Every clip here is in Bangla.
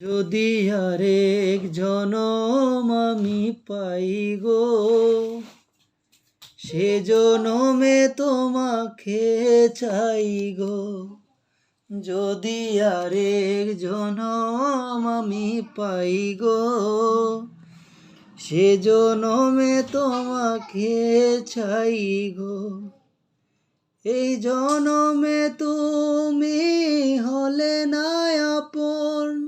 যদি আরেক জনম আমি পাই গো, সে জনমে তোমাকে চাই গো। যদি আরেক জনম আমি পাই গো, সে জনমে তোমাকে চাই গো। এই জনমে তুমি হলে না আপন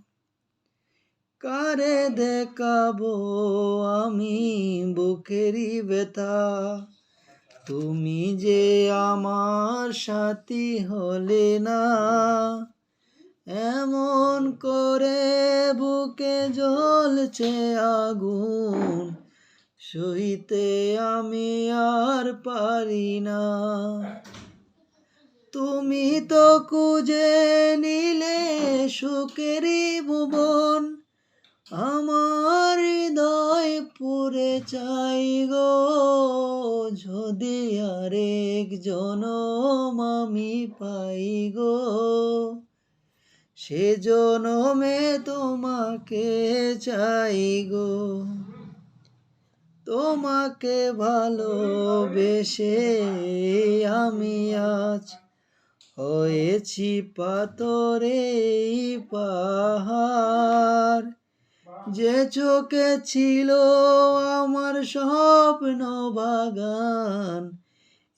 কারে দেখাবো আমি বুকেরই ব্যথা। তুমি যে আমার সাথী হলে না, এমন করে বুকে জ্বলছে আগুন, সইতে আমি আর পারি না। তুমি তো খুঁজে নিলে সুখেরই ভুবন আমার হৃদয় পুরে চাই গো, যদি আরেক জনম আমি পাই গো। সে জনমে তোমাকে চাই গো, তোমাকে ভালোবেসে আমি আজ হয়েছি পাতরে পাহাড়। যে চোখে ছিল আমার স্বপ্ন বাগান,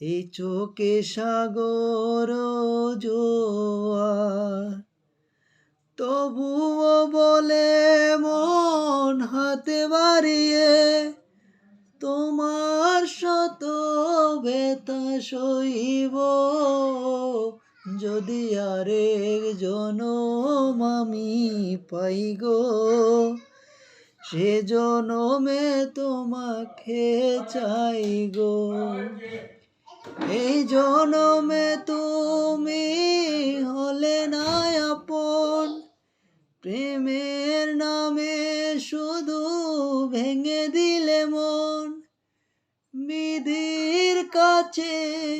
এই চোখে সাগর জোয়ার। তবুও বলে মন হাতে বাড়িয়ে, তোমার শত বেতা সইব। যদি আরেক জনম আমি পাই গো সে জনমে তোমাকে চাই গো। এই জনমে তুমি হলে না আপন। প্রেমের নামে শুধু ভেঙে দিলে মন। বিধির কাছে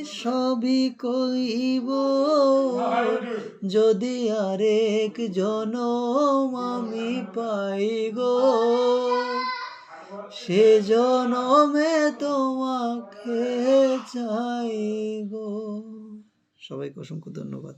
সবই কইব। যদি আরেক জনম আমি পাই গো সে জনমে তোমাকে চাই গো সবাইকে অসংখ্য ধন্যবাদ।